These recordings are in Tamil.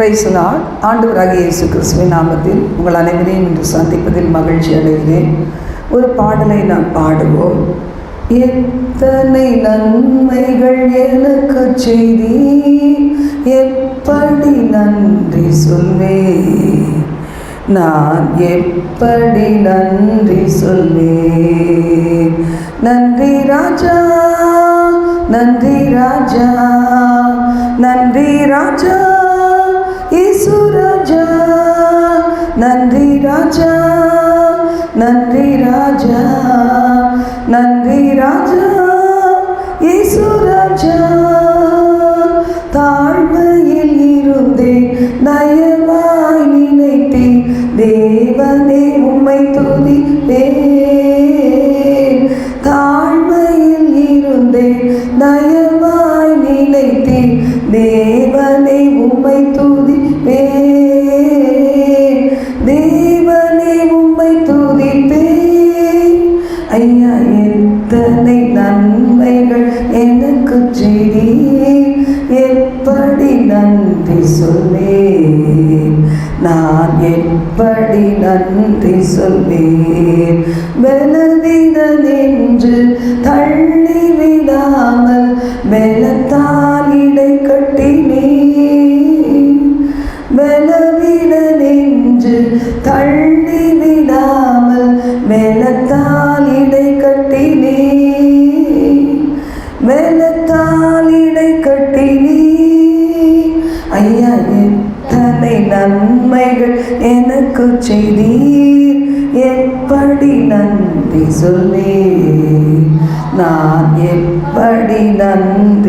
பிரைசலால் ஆண்டவராக இயேசு கிறிஸ்துவின் நாமத்தில் உங்கள் அனைவரையும் இன்று சந்திப்பதில் மகிழ்ச்சி அடைகிறேன். ஒரு பாடலை நாம் பாடுவோம். எத்தனை நன்மைகள் எனக்கு செய்தி எப்படி நன்றி சொல்வே நான் எப்படி நன்றி சொல்வே நன்றி ராஜா நன்றி ராஜா நன்றி ராஜா. ராஜா நன்றி ராஜா நன்றி ராஜா நன்றி ராஜா.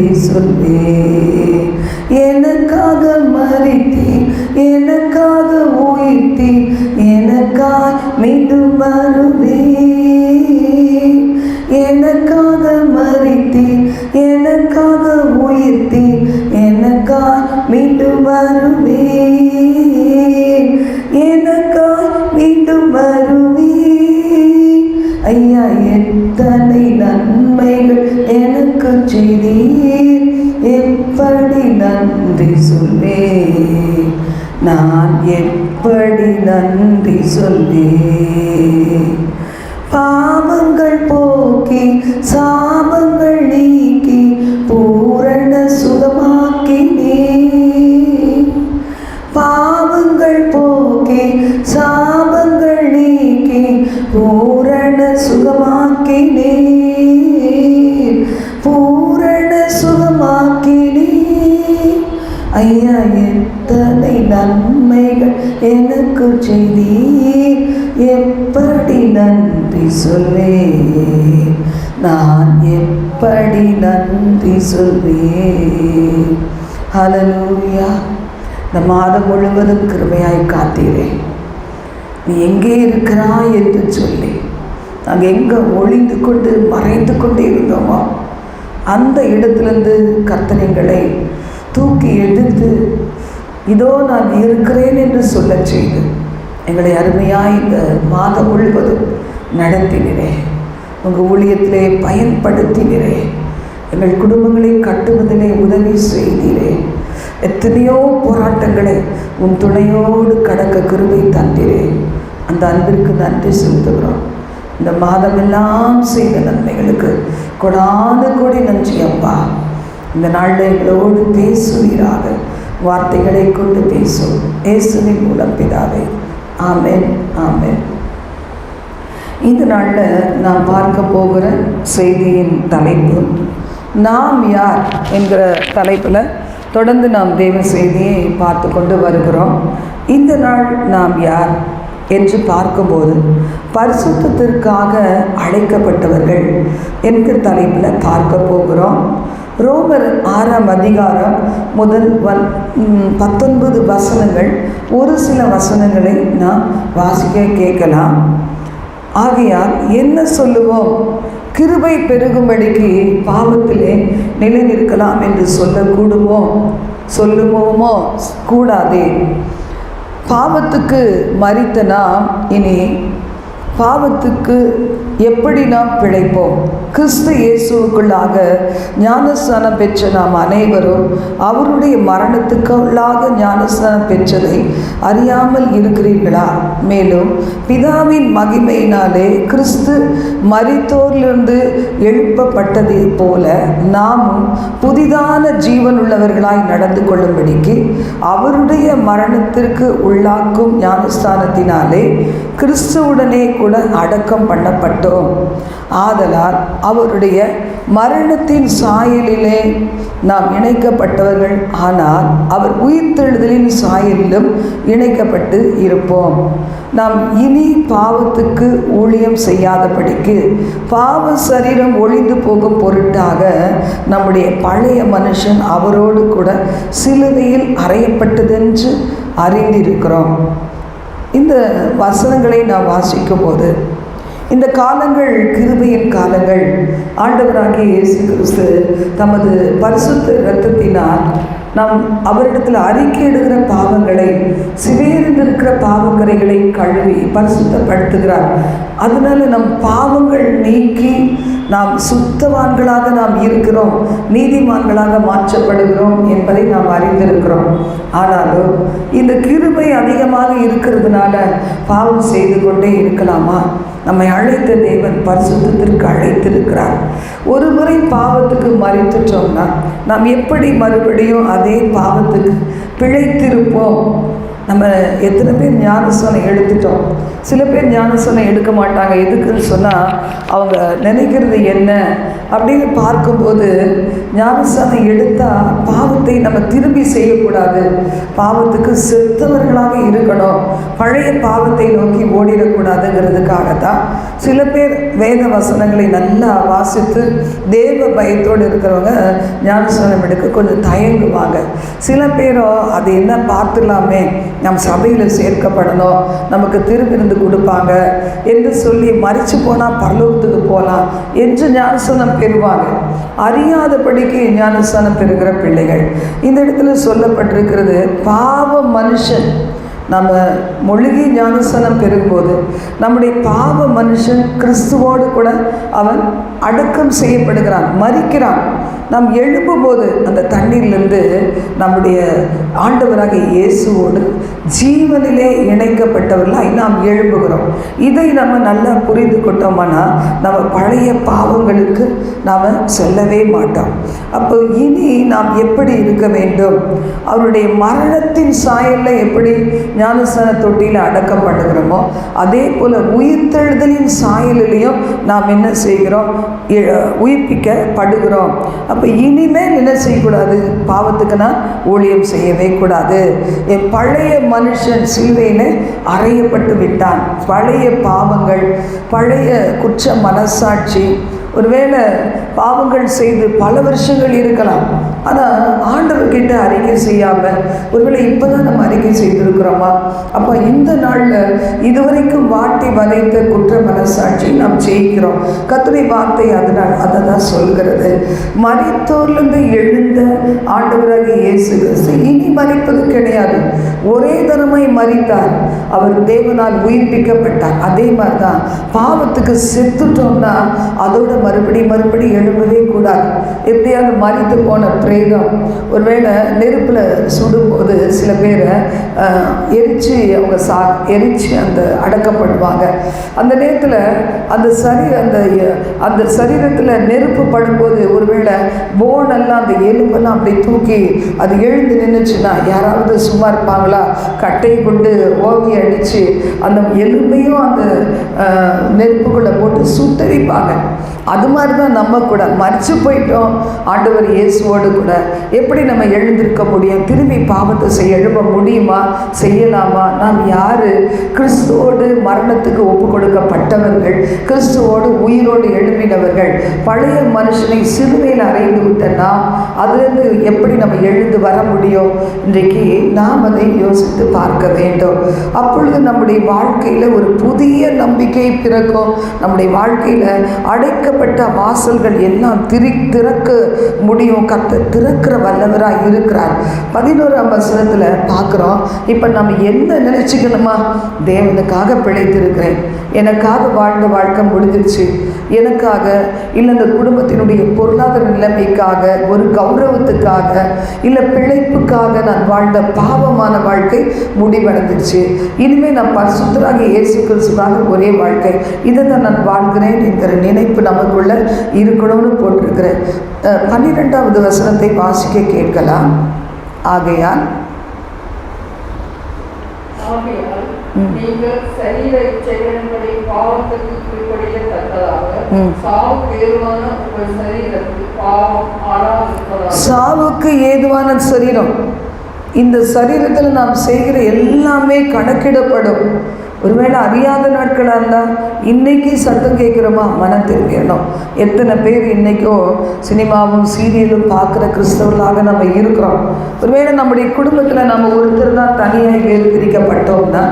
நன்றி சொல்வே எனக்காக மறித்தீர் எனக்காக உயிர்த்தீர் எனக்காய் மீண்டும் வருவே. எனக்காக மறித்தி எனக்காக உயிர்த்தீர் எனக்காய் மீண்டும் வருவேன் நன்றி எத்தனை நன்மைகள் எனக்கு செய்தீர். எப்படி நன்றி சொல்லே நான் எப்படி நன்றி சொல்வேன்? ஹலலூயா இந்த மாதம் முழுவதும் கிருமையாய் காத்தீரே. நீ எங்கே இருக்கிறாய் என்று சொல்லி நாங்கள் எங்கே ஒளிந்து கொண்டு மறைந்து கொண்டு இருந்தோமோ அந்த இடத்துலேருந்து கர்த்தனைகளை தூக்கி எடுத்து இதோ நான் இருக்கிறேன் என்று சொல்லச் செய்து எங்களை அருமையாக இந்த மாதம் முழுவதும் நடத்தினரே. உங்கள் ஊழியத்திலே பயன்படுத்தினரே. எங்கள் குடும்பங்களை கட்டுவதிலே உதவி செய்தீரே. எத்தனையோ போராட்டங்களை உன் துணையோடு கடக்க கிருபை தந்தீரே. அந்த அன்பிற்கு நன்றி செலுத்துகிறோம். இந்த மாதமெல்லாம் செய்த நன்மைகளுக்கு கொடான கொடி நன்றி அப்பா. இந்த நாளில் எங்களோடு பேசுவீராக. வார்த்தைகளை கொண்டு பேசும். இயேசுவின் மூலம் பிதாவே. ஆமேன் ஆமேன். இந்த நாளில் நாம் பார்க்க போகிற செய்தியின் தலைப்பு நாம் யார் என்கிற தலைப்பில் தொடர்ந்து நாம் தேவ செய்தியை பார்த்து கொண்டு வருகிறோம். இந்த நாள் நாம் யார் என்று பார்க்கும்போது பரிசுத்திற்காக அழைக்கப்பட்டவர்கள் என்கிற தலைப்பில் பார்க்க போகிறோம். ரோமர் ஆறாம் அதிகாரம் முதல் வன் பத்தொன்பது வசனங்கள். ஒரு சில வசனங்களை நாம் வாசிக்க கேட்கலாம். ஆகையால் என்ன சொல்லுவோம்? கிருபை பெருகும்படிக்கு பாவத்திலே நிலைநிற்கலாம் என்று சொல்லக்கூடுமோ? சொல்லுவோமோ கூடாதே. பாவத்துக்கு மறித்த நாம் இனி பாவத்துக்கு எப்படி நாம் பிழைப்போம்? கிறிஸ்து இயேசுவுக்குள்ளாக ஞானஸ்தானம் பெற்ற நாம் அனைவரும் அவருடைய மரணத்துக்குள்ளாக ஞானஸ்தானம் பெற்றதை அறியாமல் இருக்கிறீர்களா? மேலும் பிதாவின் மகிமையினாலே கிறிஸ்து மரித்தோரிலிருந்து எழுப்பப்பட்டதை போல நாமும் புதிதான ஜீவனுள்ளவர்களாய் நடந்து கொள்ளும்படிக்கு அவருடைய மரணத்திற்கு உள்ளாக்கும் ஞானஸ்தானத்தினாலே கிறிஸ்துவுடனே கூட அடக்கம் பண்ணப்பட்டோம். ஆதலால் அவருடைய மரணத்தின் சாயலிலே நாம் இணைக்கப்பட்டவர்கள். ஆனால் அவர் உயிர்த்தெழுதலின் சாயலிலும் இணைக்கப்பட்டு இருப்போம். நாம் இனி பாவத்துக்கு ஊழியம் செய்யாதபடிக்கு பாவ சரீரம் ஒழிந்து போகும் பொருட்டாக நம்முடைய பழைய மனுஷன் அவரோடு கூட சிலுவையில் அறையப்பட்டதென்று அறிந்திருக்கிறோம். இந்த வசனங்களை நாம் வாசிக்கும் போது இந்த காலங்கள் கிருபையின் காலங்கள். ஆண்டவராகிய இயேசு கிறிஸ்து தமது பரிசுத்த இரத்தத்தினால் நாம் அவரிடத்தில் அறிக்கையிடுகிற பாவங்களை சிவேறிந்திருக்கிற பாவக்கரைகளை கழுவி பரிசுத்தப்படுத்துகிறார். அதனால நம் பாவங்கள் நீக்கி நாம் சுத்தவான்களாக நாம் இருக்கிறோம் நீதிமான்களாக மாற்றப்படுகிறோம் என்பதை நாம் அறிந்திருக்கிறோம். ஆனாலும் இந்த கிருபை அதிகமாக இருக்கிறதுனால பாவம் செய்து கொண்டே இருக்கலாமா? நம்மை அழைத்த தேவன் பரிசுத்திற்கு அழைத்திருக்கிறார். ஒரு முறை பாவத்துக்கு மறைத்துட்டோம்னா நாம் எப்படி மறுபடியும் அதே பாவத்துக்கு பிழைத்திருப்போம்? நம்ம எத்தனை பேர் ஞானசோனை எடுத்துட்டோம்? சில பேர் ஞானசோனை எடுக்க மாட்டாங்க. எதுக்குன்னு சொன்னால் அவங்க நினைக்கிறது என்ன அப்படின்னு பார்க்கும்போது ஞானசோனை எடுத்தால் பாவத்தை நம்ம திரும்பி செய்யக்கூடாது. பாவத்துக்கு செத்தவர்களாக இருக்கணும். பழைய பாவத்தை நோக்கி ஓடிடக்கூடாதுங்கிறதுக்காக தான் சில பேர் வேத வசனங்களை நல்லா வாசித்து தேவ பயத்தோடு இருக்கிறவங்க ஞானசோனம் எடுக்க கொஞ்சம் தயங்குவாங்க. சில பேரோ அது என்ன பார்த்துலாமே நம் சபையில் சேர்க்கப்படணும். நமக்கு திருவிருந்து கொடுப்பாங்க. என்று சொல்லி மறித்து போனால் பரலோகத்துக்கு போகலாம் என்று ஞானசனம் பெறுவாங்க. அறியாதபடிக்கு ஞானசனம் பெறுகிற பிள்ளைகள். இந்த இடத்துல சொல்லப்பட்டிருக்கிறது பாவ மனுஷன். நம்ம மொழிகை ஞானசனம் பெறும்போது நம்முடைய பாவ மனுஷன் கிறிஸ்துவோடு கூட அவன் அடக்கம் செய்யப்படுகிறான் மறிக்கிறான். நாம் எழும்பும்போது அந்த தண்ணீர்லேருந்து நம்முடைய ஆண்டவராக இயேசுவோடு ஜீவனிலே இணைக்கப்பட்டவர்களாய் நாம் எழும்புகிறோம். இதை நம்ம நல்லா புரிந்து கொண்டோம்னா நம்ம பழைய பாவங்களுக்கு நாம் செல்லவே மாட்டோம். அப்போ இனி நாம் எப்படி இருக்க வேண்டும்? அவருடைய மரணத்தின் சாயலில் எப்படி ஞானசன தொட்டியில் அடக்கம் பண்ணுகிறோமோ அதே போல் உயிர்த்தெழுதலின் சாயலிலையும் நாம் என்ன செய்கிறோம்? உயிர்ப்பிக்கப்படுகிறோம். அப்போ அப்போ இனிமேல் என்ன செய்யக்கூடாது. பாவத்துக்கு நான் ஊழியம் செய்யவே கூடாது. என் பழைய மனுஷன் சிலுவையில் அறையப்பட்டு விட்டான். பழைய பாவங்கள் பழைய குற்ற மனசாட்சி. ஒருவேளை பாவங்கள் செய்து பல வருஷங்கள் இருக்கலாம். ஆனால் ஆண்டவர்கிட்ட அறிக்கை செய்யாமல் ஒருவேளை இப்போ தான் நம்ம அறிக்கை செய்திருக்கிறோமா? அப்போ இந்த நாளில் இதுவரைக்கும் வாட்டி வதைத்த குற்ற மனசாட்சி நாம் ஜெயிக்கிறோம். கத்துரை வார்த்தை அதனால் அதை தான் சொல்கிறது மறைத்தோர்லேருந்து எழுந்த ஆண்டவராக இயேசு கிறிஸ்து இனி மறிப்பது கிடையாது. ஒரே தரமாய் மறித்தார் அவர் தேவனால் உயிர்ப்பிக்கப்பட்டார். அதே மாதிரி தான் பாவத்துக்கு செத்துட்டோம்னா அதோட மறுபடி மறுபடி எழும்பவே கூடாது. எப்படியாவது மறித்து போன பிரேதம். ஒருவேளை நெருப்பில் சுடும்போது சில பேரை எரித்து எரிச்சு அவங்க சா எரிச்சு அந்த அடக்கப்படுவாங்க. அந்த நேரத்தில் அந்த சரி அந்த அந்த சரீரத்தில் நெருப்பு படும்போது ஒருவேளை போனெல்லாம் அந்த எலும்பெல்லாம் அப்படி தூக்கி அது எழுந்து நின்றுச்சுன்னா யாராவது சும்மா இருப்பாங்களா? கட்டையை கொண்டு ஓங்கி அடித்து அந்த எலும்பையும் அந்த நெருப்புக்குள்ளே போட்டு சுட்டரிப்பாங்க. அது மாதிரி தான் நம்ம கூட. மறிச்சு போயிட்டோம். ஆண்டவர் இயேசுவோடு கூட. எப்படி நம்ம எழுந்திருக்க முடியும்? திரும்பி பாவத்தை செய்ய எழுப முடியுமா? செய்யலாமா? நாம் யார்? கிறிஸ்துவோடு மரணத்துக்கு ஒப்பு கொடுக்கப்பட்டவர்கள் கிறிஸ்துவோடு உயிரோடு எழுப்பினவர்கள் பழைய மனுஷனை சிறுமையில் அறைந்து விட்ட நாம் அதிலிருந்து எப்படி நம்ம எழுந்து வர முடியும்? இன்றைக்கு நாம் அதை யோசித்து பார்க்க வேண்டும். அப்பொழுது நம்முடைய வாழ்க்கையில் ஒரு புதிய நம்பிக்கை பிறக்கும். நம்முடைய வாழ்க்கையில் அடைக்கப்பட்ட வாசல்கள் எல்லாம் திரி திறக்க முடியும். கத்த திறக்கிற வல்லவராக இருக்கிறார். பதினோராம் வசனத்தில் பார்க்குறோம். இப்போ நம்ம என்ன நினச்சிக்கணுமா? தேவனுக்காக பிழைத்திருக்கிறேன். எனக்காக வாழ்ந்த வாழ்க்கை முடிஞ்சிருச்சு. எனக்காக இல்லை இந்த குடும்பத்தினுடைய பொருளாதார நிலைமைக்காக ஒரு கௌரவத்துக்காக இல்லை பிழைப்புக்காக நான் வாழ்ந்த பாவமான வாழ்க்கை முடிவடைந்துருச்சு இனிமேல் நான் பரிசுத்தராக இயேசு கிறிஸ்துவாக ஒரே வாழ்க்கை. இதை தான் நான் வாழ்கிறேன் என்கிற நினைப்பு நமக்குள்ள இருக்கணும்னு போட்டிருக்கிறேன். பன்னிரெண்டாவது வசனத்தை வாசிக்க கேட்கலாம். ஆகையால் ஆகையால் நீங்கள் சரீர இச்சைகளின்படி பாவத்துக்கு கீழ்ப்படியத்தக்கதாக. ம். சாவுக்கு ஏதுவான உங்கள் சரீரத்தில் பாவம் ஆளாதிருப்பதாக. சாவுக்கு ஏதுவான சரீரம். இந்த சரீரத்தில் நாம் செய்கிற எல்லாமே கணக்கிடப்படும். ஒருவேளை அறியாத நாட்களாக இருந்தால் இன்றைக்கி சத்தம் கேட்குறோமா? மனம் திரும்பிடணும் எத்தனை பேர் இன்றைக்கோ சினிமாவும் சீரியலும் பார்க்குற கிறிஸ்தவர்களாக நம்ம இருக்கிறோம். ஒருவேளை நம்முடைய குடும்பத்தில் நம்ம ஒருத்தர் தான் தனியாக வேறு பிரிக்கப்பட்டோம்னா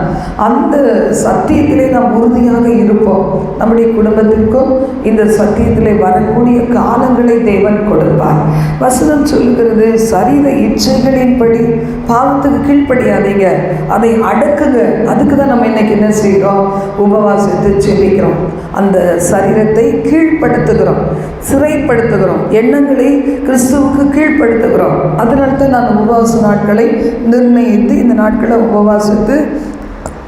அந்த சத்தியத்திலே நாம் உறுதியாக இருப்போம். நம்முடைய குடும்பத்திற்கும் இந்த சத்தியத்திலே வரக்கூடிய காலங்களை தேவன் கொடுப்பார். வசனம் சொல்கிறது சரீர இச்சைகளின்படி பாவத்துக்கு கீழ்ப்படியாதீங்க. அதை அடக்குங்க. அதுக்கு தான் நம்ம இன்னைக்கு என்ன செய்கிறோம்? உபவாசித்து செபிக்கிறோம் அந்த சரீரத்தை கீழ்ப்படுத்துகிறோம். சிறைப்படுத்துகிறோம். எண்ணங்களை கிறிஸ்துவுக்கு கீழ்ப்படுத்துகிறோம். அதனால தான் நான் உபவாச நாட்களை நிர்ணயித்து இந்த நாட்களை உபவாசித்து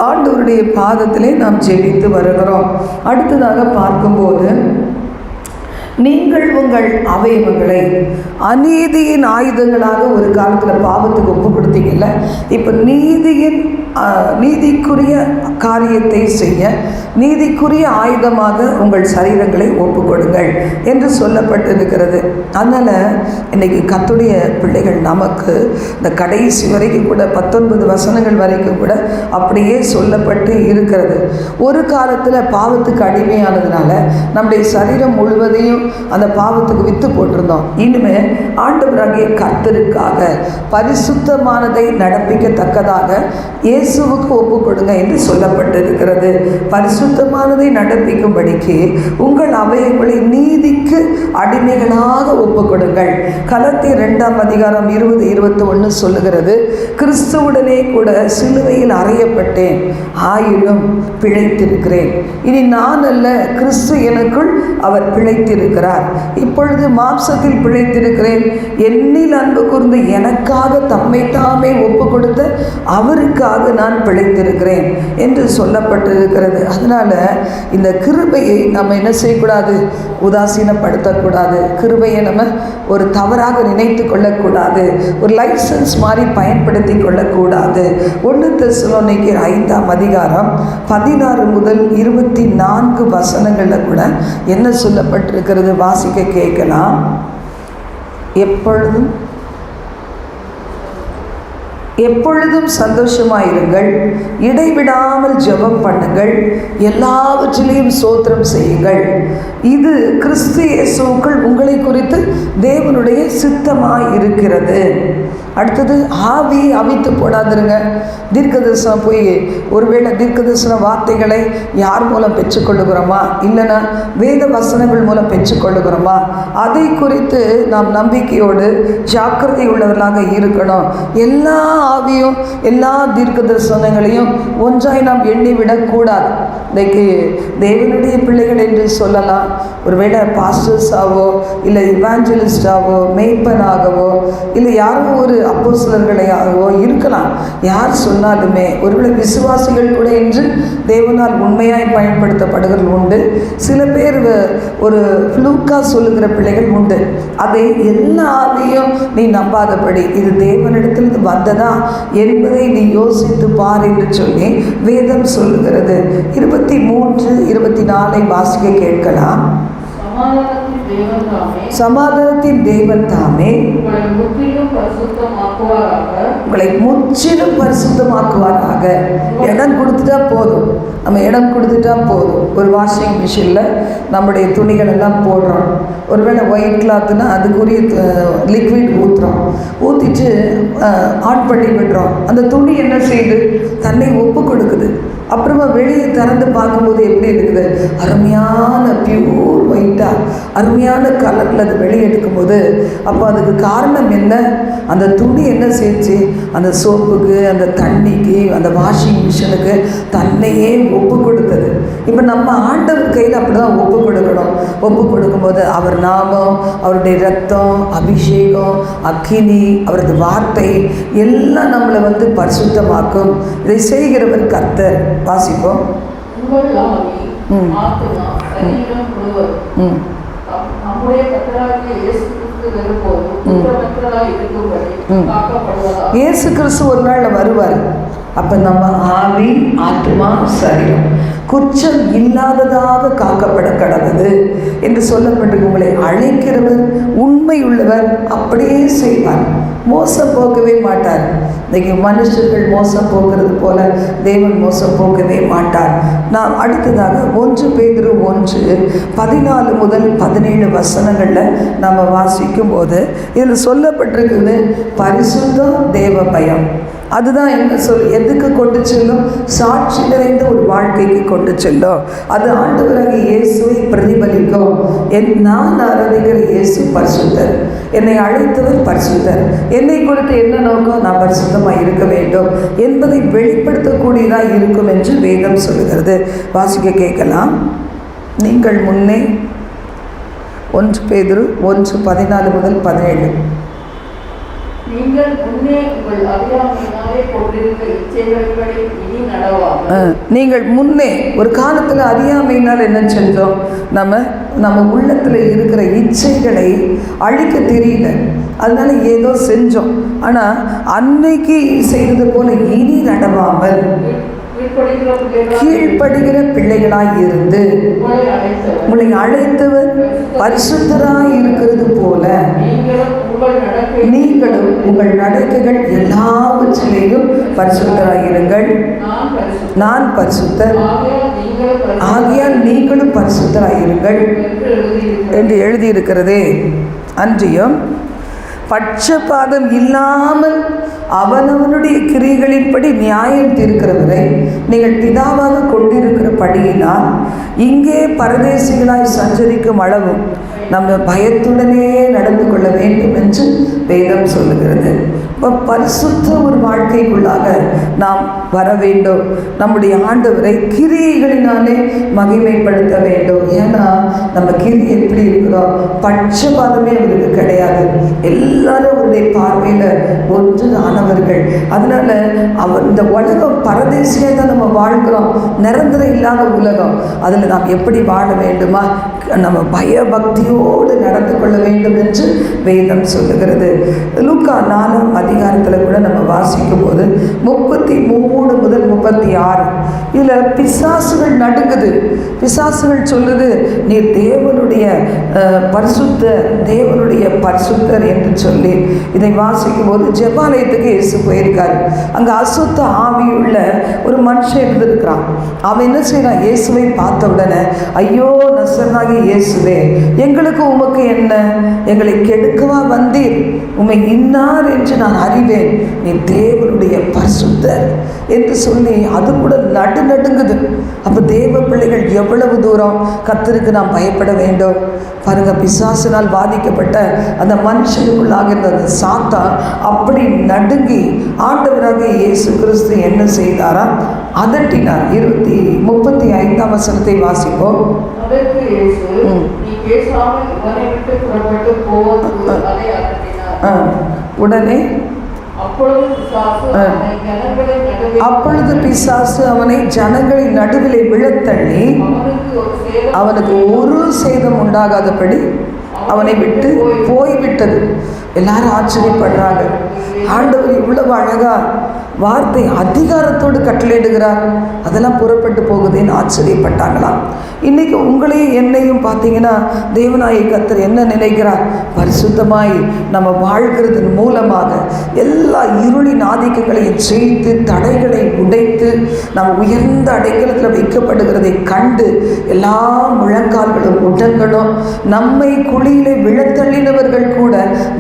ஆண்டவருடைய பாதத்திலே நாம் ஜெபித்து வருகிறோம். அடுத்ததாக பார்க்கும்போது நீங்கள் உங்கள் அவயவங்களை அநீதியின் ஆயுதங்களாக ஒரு காலத்தில் பாவத்துக்கு ஒப்பு கொடுத்தீங்கல்ல இப்போ நீதியின் நீதிக்குரிய காரியத்தை செய்ய நீதிக்குரிய ஆயுதமாக உங்கள் சரீரங்களை ஒப்பு கொடுங்கள் என்று சொல்லப்பட்டிருக்கிறது. அதனால் இன்னைக்கு கத்துடைய பிள்ளைகள் நமக்கு இந்த கடைசி வரைக்கும் கூட பத்தொன்பது வசனங்கள் வரைக்கும் கூட அப்படியே சொல்லப்பட்டு இருக்கிறது. ஒரு காலத்தில் பாவத்துக்கு அடிமையானதுனால நம்முடைய சரீரம் முழுவதையும் அந்த பாவத்துக்கு விற்று போட்டிருந்தோம். இனிமே ஆண்டவராகிய கர்த்தருக்காக பரிசுத்தமானதை நடப்பிக்கத்தக்கதாக இயேசுவுக்கு ஒப்பு கொடுங்க என்று சொல்லப்பட்டிருக்கிறது. பரிசுத்தமானதை நடப்பிக்கும்படிக்கு உங்கள் அவயங்களை நீதிக்கு அடிமைகளாக ஒப்பு கொடுங்கள் கலத்தி ரெண்டாம் அதிகாரம் இருபது இருபத்தி ஒன்று சொல்லுகிறது கிறிஸ்துவுடனே கூட சிலுவையில் அறையப்பட்டேன் ஆயினும் பிழைத்திருக்கிறேன். இனி நான் அல்ல கிறிஸ்து எனக்குள் அவர் பிழைத்திருக்கிறார். இப்பொழுது மாம்சத்தில் பிழைத்திருக்கிறேன் என்னில் அன்பு கூர்ந்து எனக்காக தம்மை தாமே ஒப்பு கொடுத்த அவருக்காக நான் பிழைத்திருக்கிறேன் என்று சொல்லப்பட்டிருக்கிறது. அதனால் இந்த கிருபையை நம்ம என்ன செய்யக்கூடாது? உதாசீனப்படுத்தக்கூடாது. கிருபையை நம்ம ஒரு தவறாக நினைத்து கொள்ளக்கூடாது. ஒரு லைசன்ஸ் மாதிரி பயன்படுத்தி கொள்ளக்கூடாது. ஒன்று தெசலோனிக்கர் ஐந்தாம் அதிகாரம் பதினாறு முதல் இருபத்தி நான்கு வசனங்களில் கூட என்ன சொல்லப்பட்டிருக்கிறது? வாசிக்க கேட்கலாம். எப்பொழுதும் எப்பொழுதும் சந்தோஷமாயிருங்கள். இடைவிடாமல் ஜெபம் பண்ணுங்கள். எல்லாவற்றிலையும் சோத்திரம் செய்யுங்கள். இது கிறிஸ்து இயேசுக்கள் உங்களை குறித்து தேவனுடைய சித்தமாய் இருக்கிறது அடுத்தது ஆவி அவித்து போடாதிருங்க. தீர்க்கதரிசனம் போய் ஒருவேளை தீர்க்கதரிசன வார்த்தைகளை யார் மூலம் பெற்றுக்கொள்ளுகிறோமா? இல்லைன்னா வேத வசனங்கள் மூலம் பெற்றுக்கொள்ளுகிறோமா? அதை குறித்து நாம் நம்பிக்கையோடு ஜாக்கிரதை உள்ளவர்களாக இருக்கணும். எல்லா ஆவியும் எல்லா தீர்க்க தரிசனங்களையும் ஒன்றாய் நாம் எண்ணிவிடக்கூடாது இன்றைக்கு தேவனுடைய பிள்ளைகள் என்று சொல்லலாம். ஒருவேளை பாஸ்டர்ஸாவோ இல்லை இவாஞ்சலிஸ்டாவோ மெய்ப்பனாகவோ இல்லை யாரும் ஒரு அப்போ சிலர்களையாகவோ இருக்கலாம். யார் சொன்னாலுமே ஒருவேளை விசுவாசிகள் கூட என்று தேவனால் உண்மையாய் பயன்படுத்தப்படுகிறது உண்டு. சில பேர் ஒரு ஃப்ளூக்கா சொல்லுகிற பிள்ளைகள் உண்டு. அதை எல்லா நீ நம்பாதபடி இது தேவனிடத்திலிருந்து வந்ததா என்பதை நீ யோசித்து பார் என்று சொல்லி வேதம் சொல்லுகிறது. இருபத்தி மூன்று இருபத்தி நாலை வாசிக்க கேட்கலாம். சமாதானத்தின் தேவன் தாமே உங்களை முற்றிலும் பரிசுத்தமாக்குவாராக. இடம் கொடுத்துட்டா போதும். நம்ம இடம் கொடுத்துட்டா போதும். ஒரு வாஷிங் மிஷினில் நம்முடைய துணிகள் எல்லாம் போடுறோம். ஒருவேளை ஒயிட் கிளாத்துனா அதுக்குரிய லிக்விட் ஊற்றுறோம் ஊற்றிட்டு ஆன் பண்ணி விடுறோம். அந்த துணி என்ன செய்யுது? தன்னை ஒப்பு கொடுக்குது. அப்புறமா வெளியே திறந்து பார்க்கும்போது எப்படி இருக்குது? அருமையான பியூர் ஒயிட்டாக அருமையான அருமையான கலரில் அது வெளியெடுக்கும் போது அப்போ அதுக்கு காரணம் என்ன? அந்த துணி என்ன செஞ்சு அந்த சோப்புக்கு அந்த தண்ணிக்கு அந்த வாஷிங் மிஷினுக்கு தன்னையே ஒப்பு கொடுத்தது. இப்போ நம்ம ஆண்டவர் கையில் அப்படி தான் ஒப்பு கொடுக்கணும். ஒப்பு கொடுக்கும்போது அவர் நாமம் அவருடைய ரத்தம் அபிஷேகம் அக்கினி அவரது வார்த்தை எல்லாம் நம்மளை வந்து பரிசுத்தமாக்கும். இதை செய்கிறவர் கர்த்தர். வாசிப்போம். ம். ம். இயேசு கிறிஸ்து ஒரு நாளில் வருவார். அப்போ நம்ம ஆவி ஆத்மா சரீரம். குற்றம் இல்லாததாக காக்கப்பட கடவுது என்று சொல்லப்பட்டிருக்கு உங்களை அழைக்கிறவர் உண்மை உள்ளவர் அப்படியே செய்வார். மோசம் போக்கவே மாட்டார் இன்றைக்கு மனுஷர்கள் மோசம் போகிறது போல தேவன் மோசம் போக்கவே மாட்டார் நாம் அடுத்ததாக ஒன்று பேதிரு ஒன்று பதினாலு முதல் பதினேழு வசனங்களில் நம்ம வாசிக்கும் போது இதில் சொல்லப்பட்டிருக்குது பரிசுத்தம் தேவ பயம் அதுதான் என்ன சொல் எதுக்கு கொண்டு செல்லும்? சாட்சி நிறைந்த ஒரு வாழ்க்கைக்கு கொண்டு செல்லும். அது ஆண்டவராக இயேசுவை பிரதிபலிக்கும். என் நான் ஆராதிக்கிற இயேசு பரிசுத்தர். என்னை அழைத்தவர் பரிசுத்தர். என்னை குறித்து என்ன நோக்கம் நான் பரிசுத்தமாக இருக்க வேண்டும். என்பதை வெளிப்படுத்தக்கூடியதாக இருக்கும் என்று வேதம் சொல்லுகிறது. வாசிக்க கேட்கலாம். நீங்கள் முன்னே ஒன்று பேதிரு ஒன்று பதினாலு முதல் பதினேழு. நீங்கள் முன்னே உங்கள் அறியாமையினாலே கொண்டிருந்த இச்சைகளின்படி இனி நடவாமல். அஹ், நீங்கள் முன்னே ஒரு காலத்தில் அறியாமையினால் என்ன செஞ்சோம்? நம்ம நம்ம உள்ளத்தில் இருக்கிற இச்சைகளை அழிக்க தெரியல. அதனால ஏதோ செஞ்சோம். ஆனால் அன்னைக்கு செய்தது போல இனி நடவாமல். கீழ்ப்படுகிற பிள்ளைகளாய் இருந்து உங்களை அழைத்தவர். பரிசுத்தராய் இருக்கிறது போல. நீங்களும் உங்கள் நடக்கைகள் எல்லாவற்றிலேயும் பரிசுத்தராய் இருங்கள் நான் பரிசுத்தர் ஆகையால் நீங்களும் பரிசுத்தராயிருங்கள். என்று எழுதியிருக்கிறது. அன்றியும் பட்சபாதம் இல்லாமல் அவனவனுடைய கிரிகளின்படி நியாயம் தீர்க்கிறவரை நீங்கள் பிதாவாக கொண்டிருக்கிற படியினால் இங்கே பரதேசிகளாய் சஞ்சரிக்கும் அளவும் நம்ம பயத்துடனே நடந்து கொள்ள வேண்டும் என்று வேதம் சொல்லுகிறது. இப்போ பரிசுத்த ஒரு வாழ்க்கைக்குள்ளாக நாம் வர வேண்டும் நம்முடைய ஆண்டவரை கிரியைகளினாலே மகிமைப்படுத்த வேண்டும். ஏன்னா நம்ம கிரி எப்படி இருக்கிறோம்? பட்சபாதமே அவருக்கு கிடையாது. எல்லாரும் அவருடைய பார்வையில் ஒன்று ஆனவர்கள் அதனால அவர் இந்த உலகம் பரதேசியாக தான் நம்ம வாழ்கிறோம். நிரந்தரம் இல்லாத உலகம். அதில் நாம் எப்படி வாழ வேண்டுமா? நம்ம பயபக்தியோடு நடந்து கொள்ள வேண்டும் என்று வேதம் சொல்லுகிறது. லூக்கா நாலாம் அதிகாரத்தில் கூட நம்ம வாசிக்கும் போது முப்பத்தி மூணு முதல் முப்பத்தி ஆறு. இதில் பிசாசுகள் நடுங்குது. பிசாசுகள் சொல்லுது நீ தேவனுடைய பரிசுத்த பரிசுத்தர் தேவனுடைய பரிசுத்தர் என்று சொல்லி இதை வாசிக்கும் போது ஜெபாலயத்துக்கு இயேசு போயிருக்காரு. அங்கே அசுத்த ஆவியுள்ள ஒரு மனுஷன் இருந்திருக்கிறான். அவன் என்ன செய்யறான்? இயேசுவை பார்த்த உடனே ஐயோ நசனாகி இயேசுவே எங்களுக்கு உமக்கு என்ன? எங்களை கெடுக்கவா வந்தீர்? உம்மை இன்னார் என்று நான் அறிவேன். நீ தேவனுடைய பரிசுத்தர் என்று சொல்லி அது கூட நடு நடுங்குது. அப்போ தேவ பிள்ளைகள் எவ்வளவு தூரம் கத்தருக்கு நாம் பயப்பட வேண்டும்? பாருங்க பிசாசினால் பாதிக்கப்பட்ட அந்த மனுஷனுக்குள்ளாக இருந்த அந்த சாத்தா அப்படி நடுங்கி ஆண்டவராக இயேசு கிறிஸ்து என்ன செய்தாரா? அதட்டினார். இருபத்தி முப்பத்தி ஐந்தாம் வசனத்தை வாசிப்போம். உடனே அப்பொழுது பிசாசு. அவனை ஜனங்களின் நடுவிலே விழத்தள்ளி அவனுக்கு ஒரு சேதம் அவனுக்கு ஒரு சேதம் உண்டாகாதபடி அவனை விட்டு போய்விட்டது. எல்லாரும் ஆச்சரியப்படுறாங்க. ஆண்டவர் இவ்வளவு அழகா வார்த்தை அதிகாரத்தோடு கட்டளையிடுகிறார். அதெல்லாம் புறப்பட்டு போகுதுன்னு ஆச்சரியப்பட்டாங்களாம். இன்னைக்கு உங்களையும் என்னையும் பார்த்தீங்கன்னா தேவநாயை கத்தர் என்ன நினைக்கிறார்? பரிசுத்தமாய் நம்ம வாழ்கிறதன் மூலமாக எல்லா இருளின் ஆதிக்கங்களையும் ஜெயித்து தடைகளை உடைத்து நம்ம உயர்ந்த அடைக்கலத்தில் வைக்கப்படுகிறதை கண்டு எல்லா முழங்கால்களும் உடங்களும் நம்மை குழியிலே விழத்தள்ளினவர்கள் கூட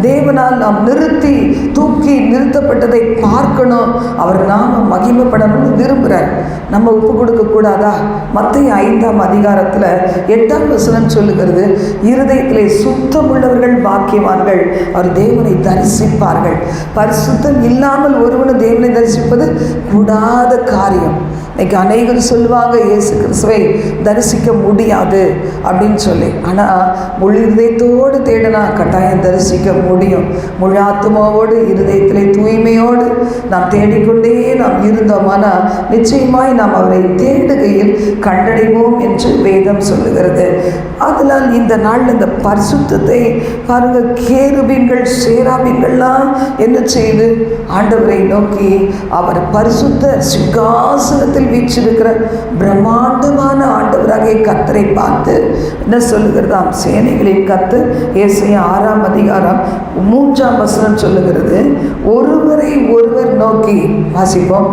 தேவனால் நாம் நிறுத்தி தூக்கி நிறுத்தப்பட்டதை பார்க்கணும். அவர் நாம மகிமைப்படணும்னு விரும்புகிறார் நம்ம ஒப்பு கொடுக்க கூடாதா? மத்திய ஐந்தாம் அதிகாரத்தில் எட்டாம் வசனம் சொல்லுகிறது இருதயத்திலே சுத்தமுள்ளவர்கள் பாக்கியவான்கள் அவர் தேவனை தரிசிப்பார்கள். பரிசுத்தம் இல்லாமல் ஒருவனை தேவனை தரிசிப்பது கூடாத காரியம். இன்னைக்கு அநேகர் சொல்லுவாங்க இயேசு கிறிஸ்துவை தரிசிக்க முடியாது அப்படின்னு சொல்லி. ஆனால் முழு இருதயத்தோடு தேடினா கட்டாயம் தரிசிக்க முடியும். முழு ஆத்மாவோடு இருதயத்திலே தூய்மையோடு நாம் தேடிக்கொண்டே நாம் இருந்தோமானா நிச்சயமாய் நாம் அவரை தேடுகையில் கண்டடைவோம் என்று வேதம் சொல்லுகிறது. அதனால் இந்த நாள் இந்த பரிசுத்தத்தை பாருங்க கேருபின்கள் சேராபின்கள்லாம் என்ன செய்து ஆண்டவரை நோக்கி அவர் பரிசுத்த சிங்காசனத்தில் வீற்றிருக்கிற பிரம்மாண்டமான ஆண்டவராகிய கத்தரை பார்த்து என்ன சொல்லுகிறதாம்? சேனைகளின் கத்து ஏசைய ஆறாம் அதிகாரம் மூன்றாம் வசனம் சொல்லுகிறது ஒருவரை ஒருவர் நோக்கி வாசிப்போம்.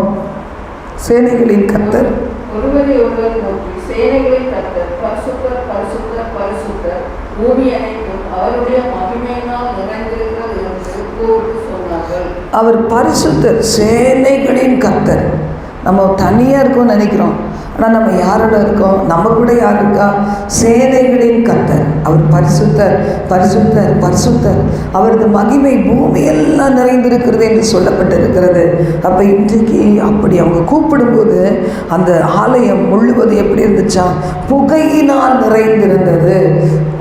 சேனைகளின் கத்தர் ஒருவரை ஒருவர் நோக்கி சேனைகளின் கர்த்தர் பரிசுத்தர் பரிசுத்தர் பரிசுத்தர் பூமி அனைத்தும் அவருடைய மகிமையினால் நிறைந்திருக்கிறது என்று கூப்பிட்டு சொன்னார்கள். அவர் பரிசுத்தர் சேனைகளின் கர்த்தர். நம்ம தனியாக இருக்கோம்னு நினைக்கிறோம். ஆனால் நம்ம யாரோட இருக்கோம்? நம்ம கூட யார் இருக்கா? சேனைகளின் கர்த்தர். அவர் பரிசுத்தர் பரிசுத்தர் பரிசுத்தர். அவரது மகிமை பூமியெல்லாம் நிறைந்திருக்கிறது என்று சொல்லப்பட்டிருக்கிறது. அப்போ இன்றைக்கு அப்படி அவங்க கூப்பிடும்போது அந்த ஆலயம் முழுவது எப்படி இருந்துச்சா? புகையினால் நிறைந்திருந்தது.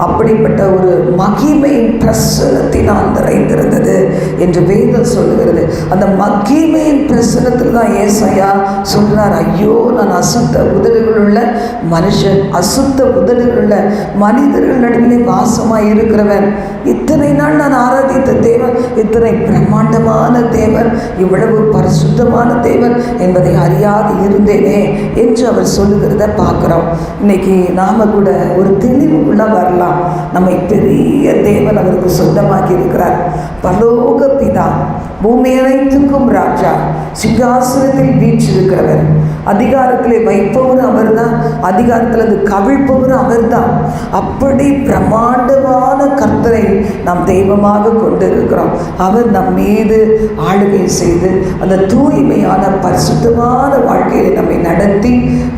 அப்படிப்பட்ட ஒரு மகிமையின் பிரசனத்தினால் நிறைந்திருந்தது என்று வேதம் சொல்லுகிறது. அந்த மகிமையின் பிரசனத்தில் தான் ஏசையா சொல்கிறார் ஐயோ நான் அசுத்த உதடுகள் உள்ள மனுஷன் அசுத்த உதடுகள் உள்ள மனிதர்கள் நடுவிலே வாசமாய் இருக்கிறவன் இத்தனை நாள் நான் ஆராதித்த தேவன் இத்தனை பிரம்மாண்டமான தேவன் இவ்வளவு பரிசுத்தமான தேவன் என்பதை அறியாது இருந்தேனே என்று அவர் சொல்லுகிறத பார்க்குறோம். இன்னைக்கு நாம கூட ஒரு தெளிவுக்குள்ள வரலாம். நம்மை பெரிய தேவன் அவருக்கு சொந்தமாக்கி இருக்கிறார். பரலோக பிதா பூமி அனைத்துக்கும் ராஜா சிங்காசனத்தில் வீற்றிருக்கிறவர். அதிகாரத்தில் வைப்பவரும் அவர்தான். அதிகாரத்தில் அது கவிழ்ப்பவரும் அவர்தான். அப்படி பிரம்மாண்டமான கர்த்தரை நாம் தெய்வமாக கொண்டிருக்கிறோம். அவர் நம் மீது ஆளுகை செய்து அந்த தூய்மையான பரிசுத்தமான வாழ்க்கையை நம்மை நடத்தி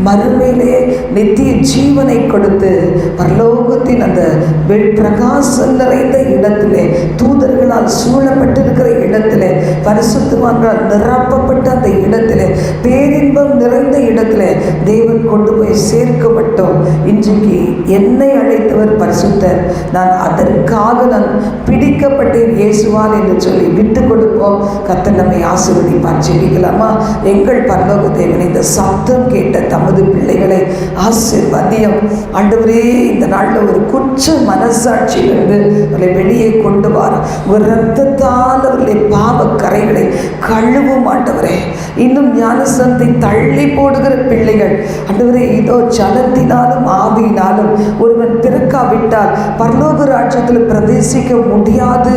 மறுமையிலே நித்திய ஜீவனை கொடுத்து பரலோகத்தின் அந்த வெள் பிரகாசம் நிறைந்த இடத்திலே தூதர்களால் சூழப்பட்டிருக்கிற இடத்திலே பரிசுத்தவான்களால் நிரப்பப்பட்ட அந்த இடத்துல பேரின்பம் நிறைந்த இடத்துல தேவன் கொண்டு போய் சேர்க்கப்பட்டோம் இன்றைக்கு என்னை அழைத்தவர் பரிசுத்தர். நான் அதற்காக நான் பிடிக்கப்பட்டேன் இயேசுவான் என்று சொல்லி விட்டு கொடுப்போம். கத்த நம்மை ஆசீர்வதிப்பார். ஜெபிக்கலாமா? எங்கள் பரலோக தேவன் இந்த சத்தம் கேட்ட தமது பிள்ளைகளை ஆசீர்வதியம். ஆண்டவரே இந்த நாளில் ஒரு குற்ற மனசாட்சியிலிருந்து அவர்களை வெளியே கொண்டு வார. ஒரு ரத்தத்தால் அவர்களை பாவக்க கரைகளை கழுவும் ஆண்டவரே. இன்னும் ஞானசந்தை தள்ளி போடுகிற பிள்ளைகள். ஆண்டவரே இதோ ஜலத்தினாலும் ஆவியினாலும் ஒருவன் பிறக்காவிட்டால் பரலோக ராட்சத்தில் பிரவேசிக்க முடியாது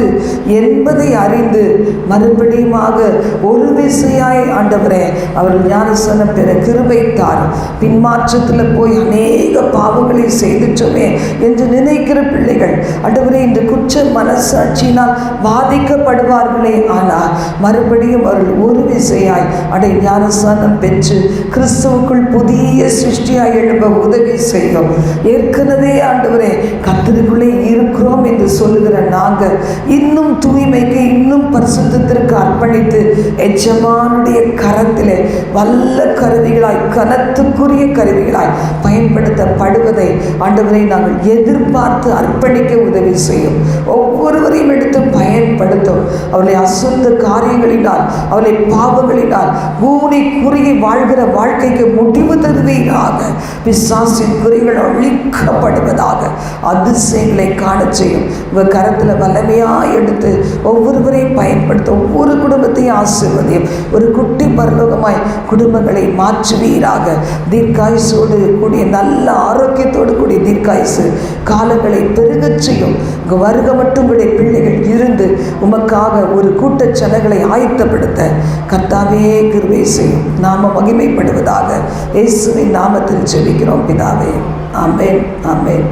என்பதை அறிந்து மறுபடியுமாக ஒரு விசையாய் ஆண்டவரே அவர் ஞானசனம் பெற கிருபைத்தார். பின்மாற்றத்தில் போய் அநேக பாவங்களை செய்துச்சோமே என்று நினைக்கிற பிள்ளைகள். ஆண்டவரே இந்த குற்ற மனசாட்சியினால் பாதிக்கப்படுவார்களே ஆனால் மறுபடியும் அவர்கள் ஒரு விசையாய் அடை ஞானஸ்தானம் பெற்று கிறிஸ்துவுக்குள் புதிய சிருஷ்டியாய் எழுப்ப உதவி செய்யும். ஏற்கனவே ஆண்டவரே கத்தருக்குள்ளே இருக்கிறோம் என்று சொல்லுகிற நாங்கள் இன்னும் தூய்மைக்கு இன்னும் பரிசுத்திற்கு அர்ப்பணித்து எஜமானுடைய கரத்திலே வல்ல கருவிகளாய் கனத்துக்குரிய கருவிகளாய் பயன்படுத்தப்படுவதை ஆண்டவரை நாங்கள் எதிர்பார்த்து அர்ப்பணிக்க உதவி செய்யும். ஒவ்வொருவரையும் எடுத்து பயன்படுத்தும். அவர்களை அசுத்த காரியங்களினால் அவளை பாவங்களினால் ஊனி குறுகி வாழ்கிற வாழ்க்கைக்கு முடிவு தருவீராக. பிசாசின் குறிகள் அழிக்கப்படுவதாக அதிசயங்களை காண செய்யும். உங்கள் கரத்தில் வல்லமையாக எடுத்து ஒவ்வொருவரையும் பயன்படுத்த ஒவ்வொரு குடும்பத்தையும் ஆசிர்வதையும். ஒரு குட்டி பரலோகமாய் குடும்பங்களை மாற்றுவீராக. தீர்க்காயுசோடு கூடிய நல்ல ஆரோக்கியத்தோடு கூடிய தீர்க்காயுசு காலங்களை பெருகச் செய்யும். வருக மட்டும் உடைய பிள்ளைகள் இருந்து உமக்காக ஒரு கூட்டச்சனங்களை ஆயத்தப்படுத்த. கர்த்தாவே கிருபை செய்யும். நாம மகிமைப்படுவதாக இயேசுவின் நாமத்தில் ஜெபிக்கிறோம் பிதாவே. ஆமேன் ஆமேன்.